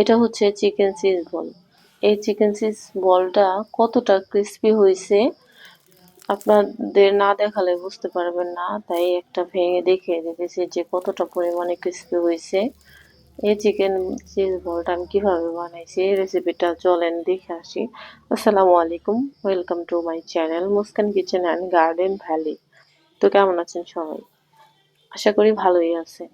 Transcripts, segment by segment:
এটা হচ্ছে chicken cheese ball এই চিকেন চিজ বলটা কতটা ক্রিস্পি হয়েছে, আপনাদের না দেখালে বুঝতে পারবেন না, তাই একটা ভেঙে দেখিয়ে দিতেছি যে কতটা পরিমাণে ক্রিস্পি হয়েছে। এই চিকেন চিজ বলটা আমি কীভাবে বানাইছি, এই রেসিপিটা চলেন দেখে আসি। আসসালামু আলাইকুম welcome to my channel Muskan kitchen and garden valley তো কেমন আছেন সবাই? আশা করি ভালোই আছেন।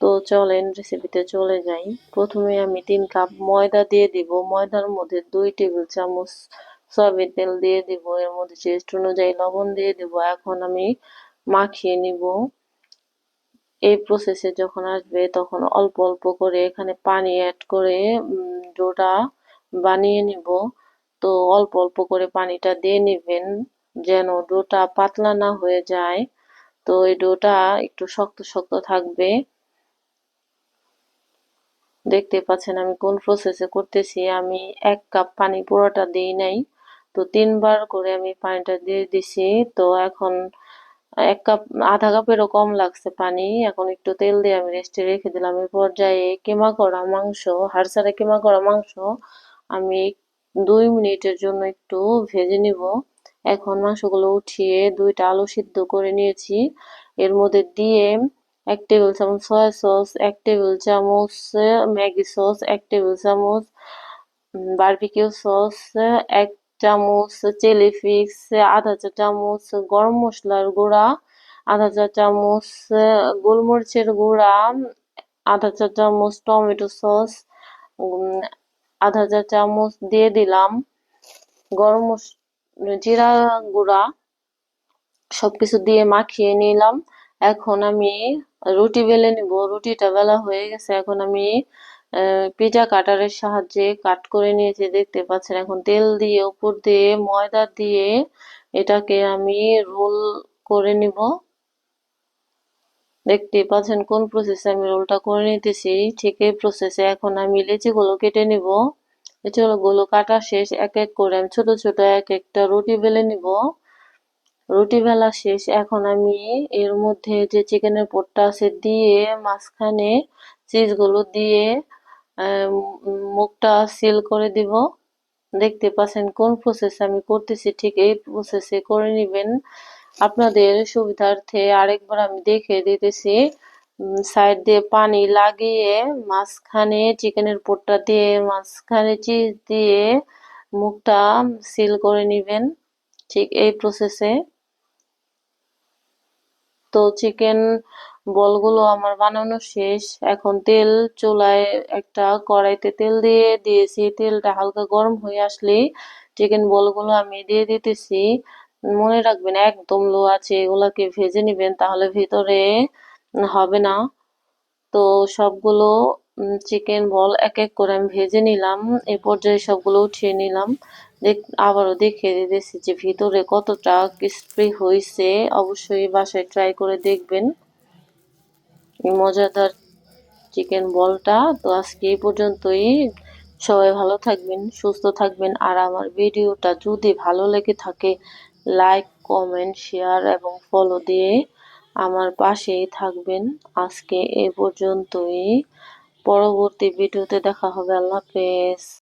তো চলেন রেসিপিতে চলে যাই। প্রথমে আমি তিন কাপ ময়দা দিয়ে দিব। ময়দার মধ্যে দুই টেবিল চামচ সয়াবিন তেল দিয়ে দিব। এর মধ্যে টেস্ট অনুযায়ী লবণ দিয়ে দিব। এখন আমি মাখিয়ে নিব। এই প্রসেসে যখন আসবে, তখন অল্প অল্প করে এখানে পানি অ্যাড করে ডোটা বানিয়ে নিব। তো অল্প অল্প করে পানিটা দিয়ে নেবেন যেন ডোটা পাতলা না হয়ে যায়। তো এই ডোটা একটু শক্ত শক্ত থাকবে। দেখতে পাচ্ছেন আমি কোন প্রসেসে করতেছি। আমি এক কাপ পানি পুরোটা দিই নাই। তো তিনবার করে আমি পানিটা দিয়ে দিছি। তো এখন এক কাপ, আধা কাপেরও কম লাগছে পানি। এখন একটু তেল দিয়ে আমি রেস্টে রেখে দিলাম। এই পর্যায়ে কেমা করা মাংস হাড়সারে কেমা করা মাংস আমি দুই মিনিটের জন্য একটু ভেজে নিব। এখন মাংসগুলো উঠিয়ে দুইটা আলু সিদ্ধ করে নিয়েছি। এর মধ্যে দিয়ে এক টেবিল চামচ সয়া সস, এক টেবিল চামচ ম্যাগি সস, এক টেবিল চামচ বারবিকিউ সস, এক চামচ চিলি ফিক্স আধা চা চামচ গরম মশলার গুঁড়া, আধা চা চামচ গোলমরিচের গুঁড়া, আধা চা চামচ টমেটো সস আধা চা চামচ দিয়ে দিলাম গরম জিরা গুঁড়া, সবকিছু দিয়ে মাখিয়ে নিলাম। এখন আমি রুটি বেলে নিব। রুটিটা বেলা হয়ে গেছে। এখন আমি পিজা কাটারের সাহায্যে কাট করে নিয়েছি। দেখতে পাচ্ছেন এখন তেল দিয়ে, উপর দিয়ে, ময়দা দিয়ে এটাকে আমি রোল করে নিব। দেখতে পাচ্ছেন কোন প্রসেসে আমি রোলটা করে নিতেছি? ঠিক এই প্রসেসে এখন আমি লেচিগুলো কেটে নিব। লেচিগুলো কাটা শেষ। এক এক করে আমি ছোট ছোট এক একটা রুটি বেলে নিব। রুটি বেলা শেষ। এখন আমি এর মধ্যে যে চিকেনের পোটটা আছে দিয়ে মাঝখানে চিজগুলো দিয়ে মুখটা সিল করে দিব। দেখতে পাচ্ছেন কোন প্রসেসে আমি করতেছি, ঠিক এই প্রসেসে করে নেবেন। আপনাদের সুবিধার্থে আরেকবার আমি দেখে দিতেছি। সাইড দিয়ে পানি লাগিয়ে মাঝখানে চিকেনের পোটটা দিয়ে, মাঝখানে চিজ দিয়ে মুখটা সিল করে নেবেন, ঠিক এই প্রসেসে তো চিকেন বলগুলো আমার বানানো শেষ। এখন তেল চুলায় একটা কড়াইতে তেল দিয়ে দিয়েছি। তেলটা হালকা গরম হয়ে আসলে চিকেন বলগুলো আমি দিয়ে দিতেছি। মনে রাখবেন, একদম লো আছে, এগুলাকে ভেজে নেবেন, তাহলে ভিতরে হবে না। তো সবগুলো চিকেন বল এক এক করে আমি ভেজে নিলাম। এ পর্যায়ে সবগুলো উঠিয়ে নিলাম। দেখ, আবারও দেখিয়ে দিতেছি যে ভিতরে কতটা ক্রিস্পি হয়েছে অবশ্যই বাসায় ট্রাই করে দেখবেন। মজাদার চিকেন বলটা তো আজকে এই পর্যন্তই। সবাই ভালো থাকবেন, সুস্থ থাকবেন। আর আমার ভিডিওটা যদি ভালো লেগে থাকে লাইক কমেন্ট শেয়ার এবং ফলো দিয়ে আমার পাশেই থাকবেন। আজকে এ পর্যন্তই। পরবর্তী ভিডিওতে দেখা হবে। আল্লাহ হাফেজ।